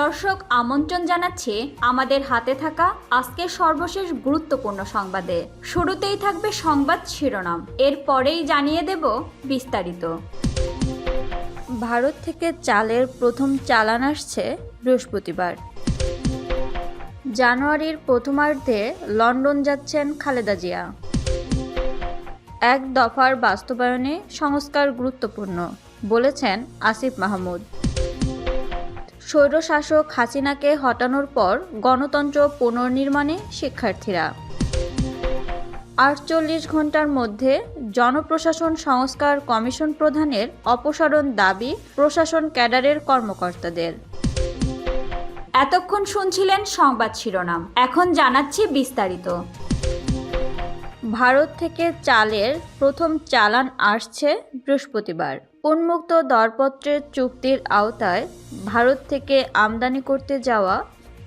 দর্শক আমন্ত্রণ জানাচ্ছি আমাদের হাতে থাকা আজকের সর্বশেষ গুরুত্বপূর্ণ সংবাদে। শুরুতেই থাকবে সংবাদ শিরোনাম। এরপরেই জানিয়ে দেব বিস্তারিত। ভারত থেকে চালের প্রথম চালান আসছে বৃহস্পতিবার। জানুয়ারির প্রথমার্ধে লন্ডন যাচ্ছেন খালেদা জিয়া। এক দফার বাস্তবায়নে সংস্কার গুরুত্বপূর্ণ, বলেছেন আসিফ মাহমুদ। স্বৈরশাসক হাসিনাকে হটানোর পর গণতন্ত্র পুনর্নির্মাণে শিক্ষার্থীরা। আটচল্লিশ ঘণ্টার মধ্যে জনপ্রশাসন সংস্কার কমিশন প্রধানের অপসারণ দাবি প্রশাসন ক্যাডারের কর্মকর্তাদের। এতক্ষণ শুনছিলেন সংবাদ শিরোনাম, এখন জানাচ্ছি বিস্তারিত। ভারত থেকে চালের প্রথম চালান আসছে বৃহস্পতিবার। উন্মুক্ত দরপত্রের চুক্তির আওতায় ভারত থেকে আমদানি করতে যাওয়া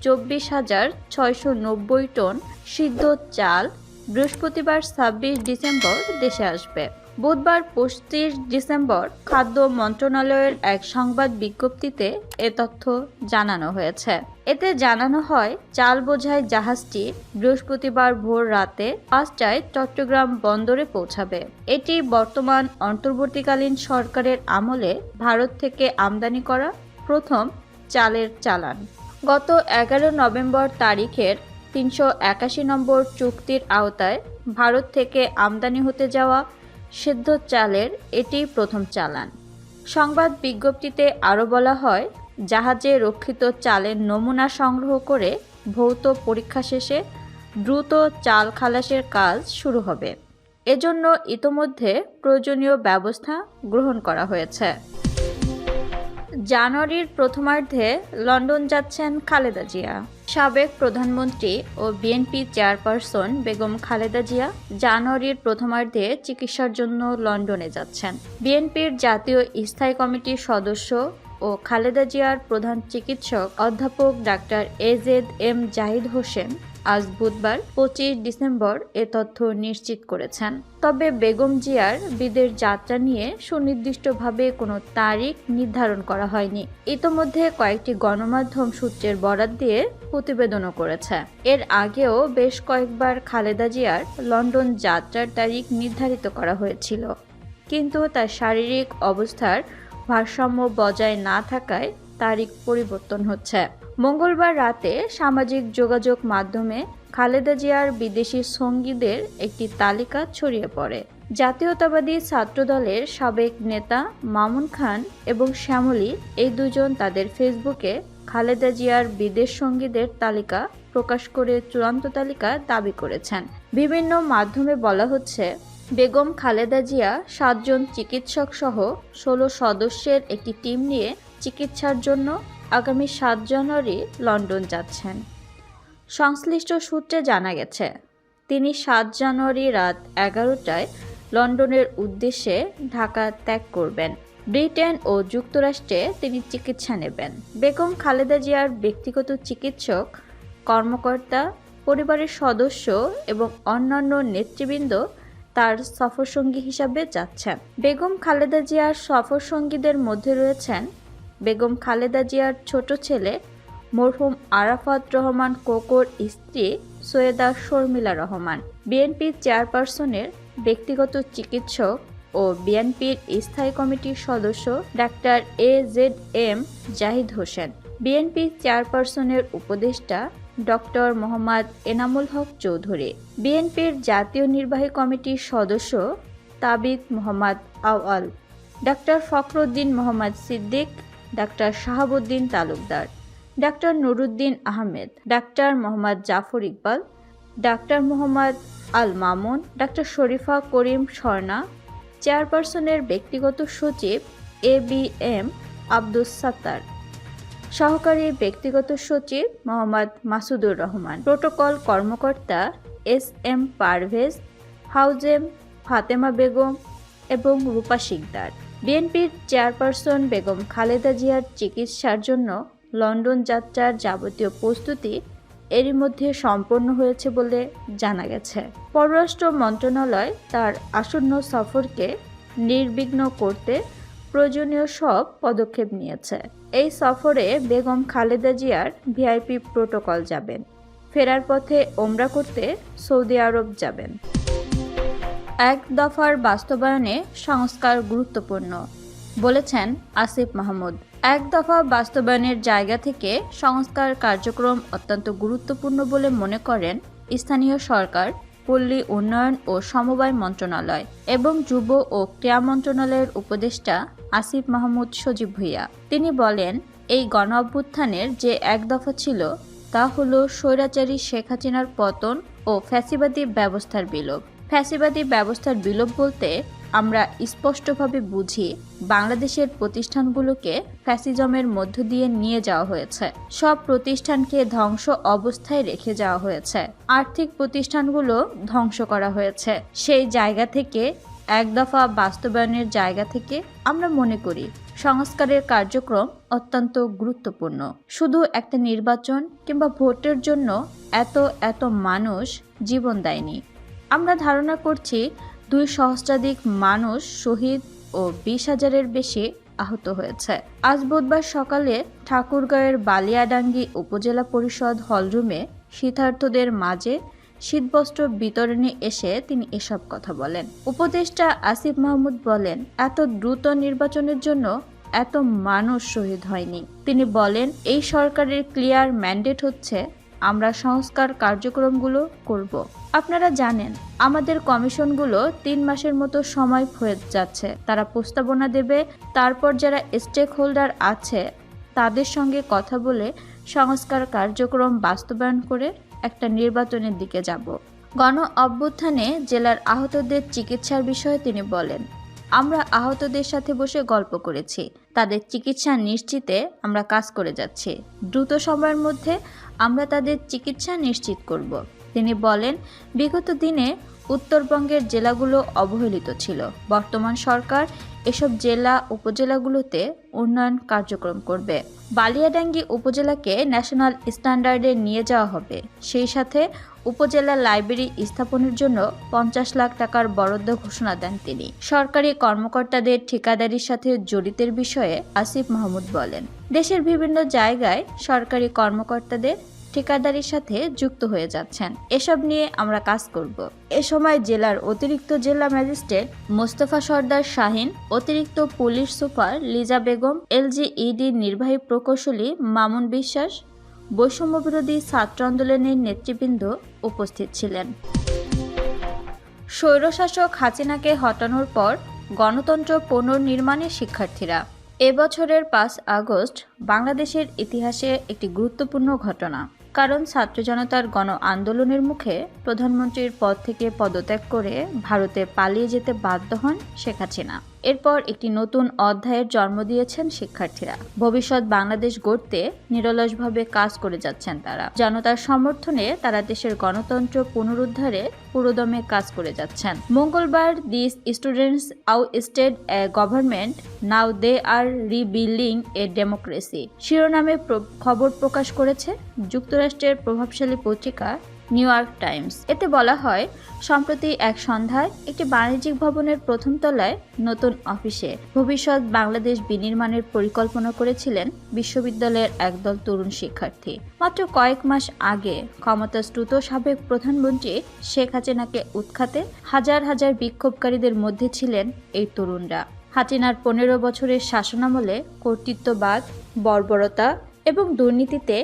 চব্বিশ হাজার ছয়শো নব্বই টন সিদ্ধ চাল বৃহস্পতিবার ছাব্বিশ ডিসেম্বর দেশে আসবে। বুধবার পঁচিশ ডিসেম্বর খাদ্য মন্ত্রণালয়ের এক সংবাদ বিজ্ঞপ্তিতে এ তথ্য জানানো হয়েছে। এতে জানানো হয়, চাল বোঝাই জাহাজটি বৃহস্পতিবার ভোর রাতে পাঁচটায় চট্টগ্রাম বন্দরে পৌঁছাবে। এটি বর্তমান অন্তর্বর্তীকালীন সরকারের আমলে ভারত থেকে আমদানি করা প্রথম চালের চালান। গত এগারো নভেম্বর তারিখের তিনশো একাশি নম্বর চুক্তির আওতায় ভারত থেকে আমদানি হতে যাওয়া সিদ্ধ চালের এটি প্রথম চালান। সংবাদ বিজ্ঞপ্তিতে আরও বলা হয়, জাহাজে রক্ষিত চালের নমুনা সংগ্রহ করে ভৌত পরীক্ষা শেষে দ্রুত চাল খালাসের কাজ শুরু হবে। এজন্য ইতোমধ্যে প্রয়োজনীয় ব্যবস্থা গ্রহণ করা হয়েছে। জানুয়ারির প্রথমার্ধে লন্ডন যাচ্ছেন খালেদা জিয়া। সাবেক প্রধানমন্ত্রী ও বিএনপি চেয়ারপারসন বেগম খালেদা জিয়া জানুয়ারির প্রথমার্ধে চিকিৎসার জন্য লন্ডনে যাচ্ছেন। বিএনপির জাতীয় স্থায়ী কমিটির সদস্য ও খালেদা জিয়ার প্রধান চিকিৎসক অধ্যাপক doctor A Z M Zahid Hossain আজ বুধবার পঁচিশ ডিসেম্বর এ তথ্য নিশ্চিত করেছেন। তবে বেগম জিয়ার বিদের যাত্রা নিয়ে সুনির্দিষ্টভাবে কোনো তারিখ নির্ধারণ করা হয়নি। ইতোমধ্যে কয়েকটি গণমাধ্যম সূত্রের বরাত দিয়ে প্রতিবেদনও করেছে। এর আগেও বেশ কয়েকবার খালেদা জিয়ার লন্ডন যাত্রার তারিখ নির্ধারিত করা হয়েছিল। কিন্তু তার শারীরিক অবস্থার ভারসাম্য বজায় না থাকায় তারিখ পরিবর্তন হচ্ছে। মঙ্গলবার রাতে সামাজিক যোগাযোগ মাধ্যমে খালেদা জিয়ার বিদেশি সঙ্গীদের একটি তালিকা ছড়িয়ে পড়ে। জাতীয়তাবাদী ছাত্রদলের সাবেক নেতা মামুন খান এবং শ্যামলী এই দুজন তাদের ফেসবুকে খালেদা জিয়ার বিদেশ সঙ্গীদের তালিকা প্রকাশ করে চূড়ান্ত তালিকা দাবি করেছেন। বিভিন্ন মাধ্যমে বলা হচ্ছে, বেগম খালেদা জিয়া সাতজন চিকিৎসক সহ ষোলো সদস্যের একটি টিম নিয়ে চিকিৎসার জন্য আগামী সাত জানুয়ারি লন্ডন যাচ্ছেন। সংশ্লিষ্ট সূত্রে জানা গেছে, তিনি সাত জানুয়ারি রাত এগারোটায় লন্ডনের উদ্দেশ্যে ঢাকা ত্যাগ করবেন। ব্রিটেন ও যুক্তরাষ্ট্রে তিনি চিকিৎসা নেবেন। বেগম খালেদা জিয়ার ব্যক্তিগত চিকিৎসক, কর্মকর্তা, পরিবারের সদস্য এবং অন্যান্য নেতৃবৃন্দ তার সফরসঙ্গী হিসাবে যাচ্ছেন। বেগম খালেদা জিয়ার সফরসঙ্গীদের মধ্যে রয়েছেন বেগম খালেদা জিয়ার ছোট ছেলে মরহুম আরাফাত রহমান কোকোর স্ত্রী সৈয়দা শর্মিলা রহমান। বিএনপির চেয়ারপারসনের ব্যক্তিগত চিকিৎসক ও বিএনপির স্থায়ী কমিটির সদস্য doctor A Z M Zahid Hossain. BNP চেয়ারপারসনের উপদেষ্টা ডক্টর মোহাম্মদ এনামুল হক চৌধুরী। বিএনপির জাতীয় নির্বাহী কমিটির সদস্য Tabith Mohammad Awal doctor Fakhruddin Mohammad Siddique doctor Shahabuddin Talukder, doctor Nuruddin Ahmed, doctor Mohammad Jafar Iqbal, doctor Mohammad Al Mamun, doctor Sharifa Karim Swarna চেয়ারপারসনের ব্যক্তিগত সচিব A B M Abdus Sattar, সহকারী ব্যক্তিগত সচিব মোহাম্মদ মাসুদুর রহমান, প্রোটোকল কর্মকর্তা S M Parvez, হাউজেম ফাতেমা বেগম এবং রূপা শিকদার। বিএনপির চেয়ারপারসন বেগম খালেদা জিয়ার চিকিৎসার জন্য লন্ডন যাত্রার যাবতীয় প্রস্তুতি এরই মধ্যে সম্পন্ন হয়েছে বলে জানা গেছে। পররাষ্ট্র মন্ত্রণালয় তার আসন্ন সফরকে নির্বিঘ্ন করতে প্রয়োজনীয় সব পদক্ষেপ নিয়েছে। এই সফরে বেগম খালেদা জিয়ার ভিআইপি প্রোটোকল যাবেন, ফেরার পথে ওমরা করতে সৌদি আরব যাবেন। এক দফার বাস্তবায়নে সংস্কার গুরুত্বপূর্ণ, বলেছেন আসিফ মাহমুদ। এক দফা বাস্তবায়নের জায়গা থেকে সংস্কার কার্যক্রম অত্যন্ত গুরুত্বপূর্ণ বলে মনে করেন স্থানীয় সরকার, পল্লী উন্নয়ন ও সমবায় মন্ত্রণালয় এবং যুব ও ক্রীড়া মন্ত্রণালয়ের উপদেষ্টা আসিফ মাহমুদ সজীব ভুইয়া। তিনি বলেন, এই গণ অভ্যুত্থানের যে এক দফা ছিল, তা হল স্বৈরাচারী শেখ হাসিনার পতন ও ফ্যাসিবাদী ব্যবস্থার বিলোপ। ফ্যাসিবাদী ব্যবস্থার বিলোপ বলতে আমরা স্পষ্টভাবে বুঝি বাংলাদেশের প্রতিষ্ঠানগুলোকে ফ্যাসিজমের মধ্য দিয়ে নিয়ে যাওয়া হয়েছে। সব প্রতিষ্ঠানকে ধ্বংস অবস্থায় রেখে যাওয়া হয়েছে। আর্থিক প্রতিষ্ঠানগুলো ধ্বংস করা হয়েছে। সেই জায়গা থেকে, এক দফা বাস্তবায়নের জায়গা থেকে আমরা মনে করি সংস্কারের কার্যক্রম অত্যন্ত গুরুত্বপূর্ণ। শুধু একটা নির্বাচন কিংবা ভোটের জন্য এত এত মানুষ জীবন দেয়নি। আমরা ধারণা করছি দুই সহস্রাধিক মানুষ শহীদ ও বিশ হাজারের বেশি আহত হয়েছে। আজ বুধবার সকালে ঠাকুরগাঁয়ের বালিয়াডাঙ্গি উপজেলা পরিষদ হলরুমে শীতার্থদের মাঝে শীতবস্ত্র বিতরণে এসে তিনি এসব কথা বলেন। উপদেষ্টা আসিফ মাহমুদ বলেন, এত দ্রুত নির্বাচনের জন্য এত মানুষ শহীদ হয়নি। তিনি বলেন, এই সরকারের ক্লিয়ার ম্যান্ডেট হচ্ছে আমরা সংস্কার কার্যক্রমগুলো করব। আপনারা জানেন, আমাদের কমিশনগুলো তিন মাসের মতো সময় হয়ে যাচ্ছে। তারা প্রস্তাবনা দেবে, তারপর যারা স্টেক হোল্ডার আছে, তাদের সঙ্গে কথা বলে সংস্কার কার্যক্রম বাস্তবায়ন করে একটা নির্বাচনের দিকে যাব। গণ অভ্যুত্থানে জেলার আহতদের চিকিৎসার বিষয়ে তিনি বলেন, আমরা আহতদের সাথে বসে গল্প করেছি। তাদের চিকিৎসা নিশ্চিতে আমরা কাজ করে যাচ্ছি। দ্রুত সময়ের মধ্যে আমরা তাদের চিকিৎসা নিশ্চিত করব। তিনি বলেন, বিগত দিনে উত্তরবঙ্গের জেলাগুলো অবহেলিত ছিল। বর্তমান সরকার এসব জেলা উপজেলাগুলোতে উন্নয়ন কার্যক্রম করবে। বালিয়াডাঙ্গি উপজেলাকে ন্যাশনাল স্ট্যান্ডার্ডে নিয়ে যাওয়া হবে। সেই সাথে উপজেলা লাইব্রেরি স্থাপনের জন্য পঞ্চাশ লাখ টাকার বরাদ্দ ঘোষণা দেন তিনি। সরকারি কর্মকর্তাদের ঠিকাদারির সাথে জড়িতের বিষয়ে আসিফ মাহমুদ বলেন, দেশের বিভিন্ন জায়গায় সরকারি কর্মকর্তাদের ঠিকাদারির সাথে যুক্ত হয়ে যাচ্ছেন। এসব নিয়ে আমরা কাজ করব। এ সময় জেলার অতিরিক্ত জেলা ম্যাজিস্ট্রেট মোস্তফা সর্দার শাহিন, অতিরিক্ত police super Liza Begum, LGED নির্বাহী প্রকৌশলী মামুন বিশ্বাস বৈষম্যবিরোধী ছাত্র আন্দোলনের নেতৃবৃন্দ উপস্থিত ছিলেন। স্বৈরশাসক হাসিনাকে হটানোর পর গণতন্ত্র পুনর্নির্মাণে শিক্ষার্থীরা। এবছরের পাঁচ আগস্ট বাংলাদেশের ইতিহাসে একটি গুরুত্বপূর্ণ ঘটনা। কারণ ছাত্র জনতার গণ আন্দোলনের মুখে প্রধানমন্ত্রীর পদ থেকে পদত্যাগ করে ভারতে পালিয়ে যেতে বাধ্য হন শেখ হাসিনা। এরপর একটি নতুন অধ্যায়ের জন্ম দিয়েছেন শিক্ষার্থীরা। ভবিষ্যৎ বাংলাদেশ গড়তে নিরলসভাবে কাজ করে যাচ্ছেন তারা। জনতার সমর্থনে তারা দেশের গণতন্ত্র পুনরুদ্ধারে পুরোদমে কাজ করে যাচ্ছেন। মঙ্গলবার this students ousted a government, now they are rebuilding a democracy. শিরোনামে খবর প্রকাশ করেছে, যুক্তরাষ্ট্রের প্রভাবশালী পত্রিকা নিউ ইয়র্ক টাইমস। এতে বলা হয়, সম্প্রতি এক সন্ধ্যায় একটি বাণিজ্যিক ভবনের প্রথম তলায় নতুন অফিসে ভবিষ্যৎ বাংলাদেশ বিনির্মাণের পরিকল্পনা করেছিলেন বিশ্ববিদ্যালয়ের একদল তরুণ শিক্ষার্থী। মাত্র কয়েক মাস আগে ক্ষমতাচ্যুত সাবেক প্রধানমন্ত্রী শেখ হাসিনাকে উৎখাতে হাজার হাজার বিক্ষোভকারীদের মধ্যে ছিলেন এই তরুণরা। হাসিনার পনেরো বছরের শাসনামলে কর্তৃত্ববাদ, বর্বরতা এবং দুর্নীতিতে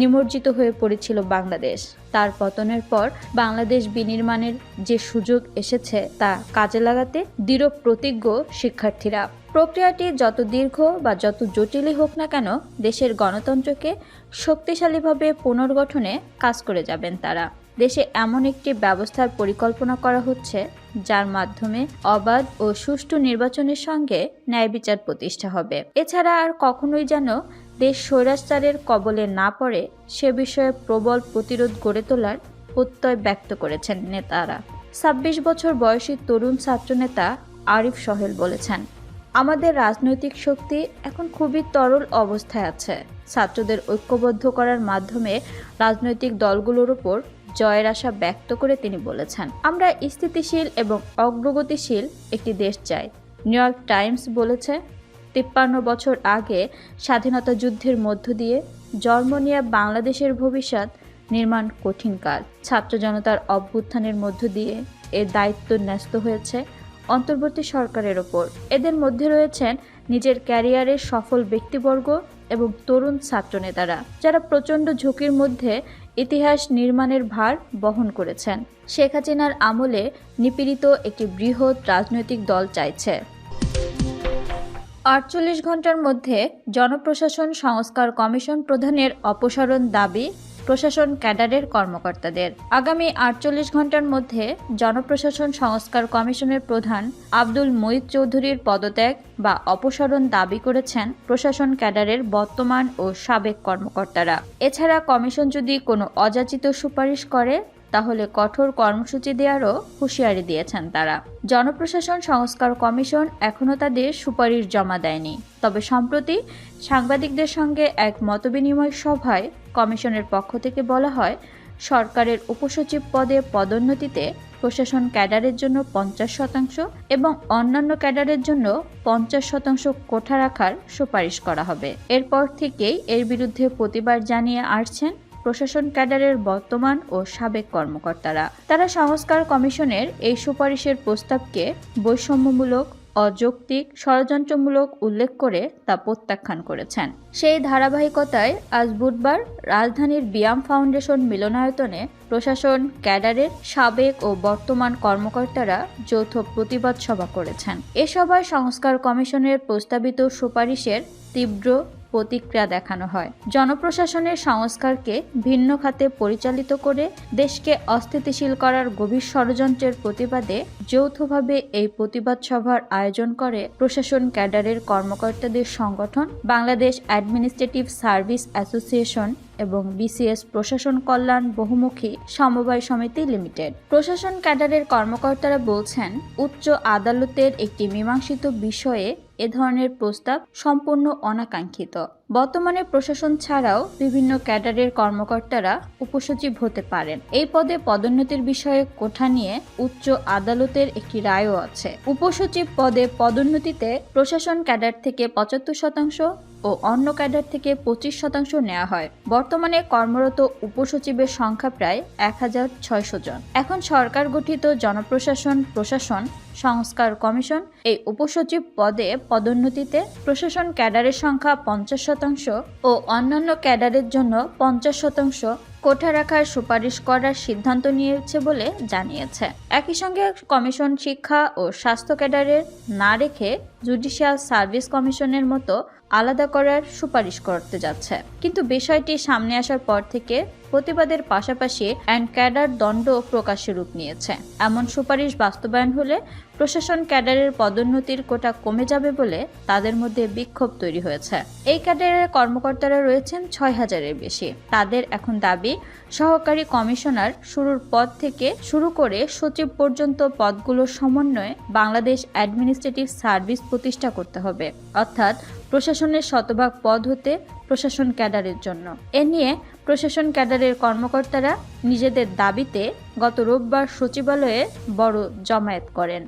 নিমজ্জিত হয়ে পড়েছিল বাংলাদেশ। তার পতনের পর বাংলাদেশ বিনির্মাণের যে সুযোগ এসেছে তা কাজে লাগাতে দৃঢ় প্রতিজ্ঞ শিক্ষার্থীরা। প্রক্রিয়াটি যত দীর্ঘ বা যত জটিলই হোক না কেন, দেশের গণতন্ত্রকে শক্তিশালীভাবে পুনর্গঠনে কাজ করে যাবেন তারা। দেশে এমন একটি ব্যবস্থার পরিকল্পনা করা হচ্ছে, যার মাধ্যমে অবাধ ও সুষ্ঠু নির্বাচনের সঙ্গে ন্যায় বিচার প্রতিষ্ঠা হবে। এছাড়া আর কখনোই যেন দেশ স্বৈরাচারের কবলে না পড়ে সে বিষয়ে প্রবল প্রতিরোধ গড়ে তোলার প্রত্যয় ব্যক্ত করেছেন নেতারা। ছাব্বিশ বছর বয়সী তরুণ ছাত্রনেতা আরিফ সহেল বলেছেন, আমাদের রাজনৈতিক শক্তি এখন খুবই তরল অবস্থায় আছে। ছাত্রদের ঐক্যবদ্ধ করার মাধ্যমে রাজনৈতিক দলগুলোর উপর জয়ের আশা ব্যক্ত করে তিনি বলেছেন, আমরা স্থিতিশীল এবং অগ্রগতিশীল একটি দেশ চাই। নিউ ইয়র্ক টাইমস বলেছে তিপ্পান্ন বছর আগে স্বাধীনতা যুদ্ধের মধ্য দিয়ে জন্ম নিয়ে বাংলাদেশের ভবিষ্যৎ নির্মাণ কঠিন কাজ। ছাত্র জনতার অভ্যুত্থানের মধ্য দিয়ে এর দায়িত্ব ন্যস্ত হয়েছে অন্তর্বর্তী সরকারের ওপর। এদের মধ্যে রয়েছেন নিজের ক্যারিয়ারের সফল ব্যক্তিবর্গ এবং তরুণ ছাত্রনেতারা যারা প্রচণ্ড ঝুঁকির মধ্যে ইতিহাস নির্মাণের ভার বহন করেছেন। শেখ হাসিনার আমলে নিপীড়িত একটি বৃহৎ রাজনৈতিক দল চাইছে। আটচল্লিশ ঘণ্টার মধ্যে জনপ্রশাসন সংস্কার কমিশন প্রধানের অপসারণ দাবি প্রশাসন ক্যাডারের কর্মকর্তাদের। আগামী আটচল্লিশ ঘণ্টার মধ্যে জনপ্রশাসন সংস্কার কমিশনের প্রধান আব্দুল মঈদ চৌধুরীর পদত্যাগ বা অপসারণ দাবি করেছেন প্রশাসন ক্যাডারের বর্তমান ও সাবেক কর্মকর্তারা। এছাড়া কমিশন যদি কোনো অযাচিত সুপারিশ করে তাহলে কঠোর কর্মসূচি দেওয়ারও হুঁশিয়ারি দিয়েছেন তারা। জনপ্রশাসন সংস্কার কমিশন এখনও তাদের সুপারিশ জমা দেয়নি। তবে সম্প্রতি সাংবাদিকদের সঙ্গে এক মতবিনিময় সভায় কমিশনের পক্ষ থেকে বলা হয়, সরকারের উপসচিব পদে পদোন্নতিতে প্রশাসন ক্যাডারের জন্য পঞ্চাশ শতাংশ এবং অন্যান্য ক্যাডারের জন্য পঞ্চাশ শতাংশ কোঠা রাখার সুপারিশ করা হবে। এরপর থেকেই এর বিরুদ্ধে প্রতিবাদ জানিয়ে আসছেন প্রশাসন ক্যাডারের বর্তমান ও সাবেক কর্মকর্তারা। তারা সংস্কার কমিশনের এই সুপারিশের প্রস্তাবকে বৈষম্যমূলক, অযৌক্তিক, ষড়যন্ত্রমূলক উল্লেখ করে তা প্রত্যাখ্যান করেছেন। সেই ধারাবাহিকতায় আজ বুধবার রাজধানীর বিয়াম ফাউন্ডেশন মিলনায়তনে প্রশাসন, ক্যাডারের সাবেক ও বর্তমান কর্মকর্তারা যৌথ প্রতিবাদ সভা করেছেন। এ সভায় সংস্কার কমিশনের প্রস্তাবিত সুপারিশের তীব্র প্রতিক্রিয়া দেখানো হয়। জনপ্রশাসনের সংস্কারকে ভিন্ন খাতে পরিচালিত করে দেশকে অস্থিতিশীল করার গভীর ষড়যন্ত্রের প্রতিবাদে যৌথভাবে এই প্রতিবাদ সভার আয়োজন করে প্রশাসন ক্যাডারের কর্মকর্তাদের সংগঠন, Bangladesh administrative service association BCS BCS প্রশাসন কল্যাণ বহুমুখী সমবায় সমিতি লিমিটেড। প্রশাসন ক্যাডারের কর্মকর্তারা বলছেন, উচ্চ আদালতের একটি মীমাংসিত বিষয়ে এ ধরনের প্রস্তাব সম্পূর্ণ অনাকাঙ্ক্ষিত। বর্তমানে প্রশাসন ছাড়াও বিভিন্ন ক্যাডারের কর্মকর্তারা উপসচিব হতে পারেন। এই পদে পদোন্নতির বিষয়ে কোঠা নিয়ে উচ্চ আদালতের একটি রায়ও আছে। উপসচিব পদে পদোন্নতিতে প্রশাসন ক্যাডার থেকে পঁচাত্তর শতাংশ ও অন্য ক্যাডার থেকে পঁচিশ শতাংশ নেওয়া হয়। বর্তমানে কর্মরত উপসচিবের সংখ্যা প্রায় এক হাজার ছয়শো জন। এখন সরকার গঠিত জনপ্রশাসন, প্রশাসন, সংস্কার কমিশন এই উপসচিব পদে পদোন্নতিতে প্রশাসন ক্যাডারের সংখ্যা পঞ্চাশ শতাংশ ও অন্যান্য ক্যাডারের জন্য পঞ্চাশ শতাংশ কোঠা রাখার সুপারিশ করার সিদ্ধান্ত নিয়েছে বলে জানিয়েছে। একই সঙ্গে কমিশন শিক্ষা ও স্বাস্থ্য ক্যাডারের না রেখে জুডিশিয়াল সার্ভিস কমিশনের মতো আলাদা করার সুপারিশ করতে যাচ্ছে। কিন্তু বিষয়টি সামনে আসার পর থেকে প্রতিবাদের পাশাপাশি অ্যান্ড ক্যাডার দণ্ড প্রকাশ্যে রূপ নিয়েছে। এমন সুপারিশ বাস্তবায়ন হলে প্রশাসন ক্যাডারের পদোন্নতির কোটা কমে যাবে বলে তাদের মধ্যে বিক্ষোভ তৈরি হয়েছে। এই ক্যাডারের কর্মকর্তারা রয়েছেন ছয় হাজারের বেশি। তাদের এখন দাবি, সহকারী কমিশনার শুরুর পদ থেকে শুরু করে সচিব পর্যন্ত পদগুলোর সমন্বয়ে বাংলাদেশ অ্যাডমিনিস্ট্রেটিভ সার্ভিস প্রতিষ্ঠা করতে হবে। অর্থাৎ প্রশাসনের শতভাগ পদ হতে প্রশাসন ক্যাডারের জন্য। এ নিয়ে প্রশাসন ক্যাডারের কর্মকর্তারা নিজেদের দাবিতে গত রোববার সচিবালয়ে বড় জমায়েত করেন।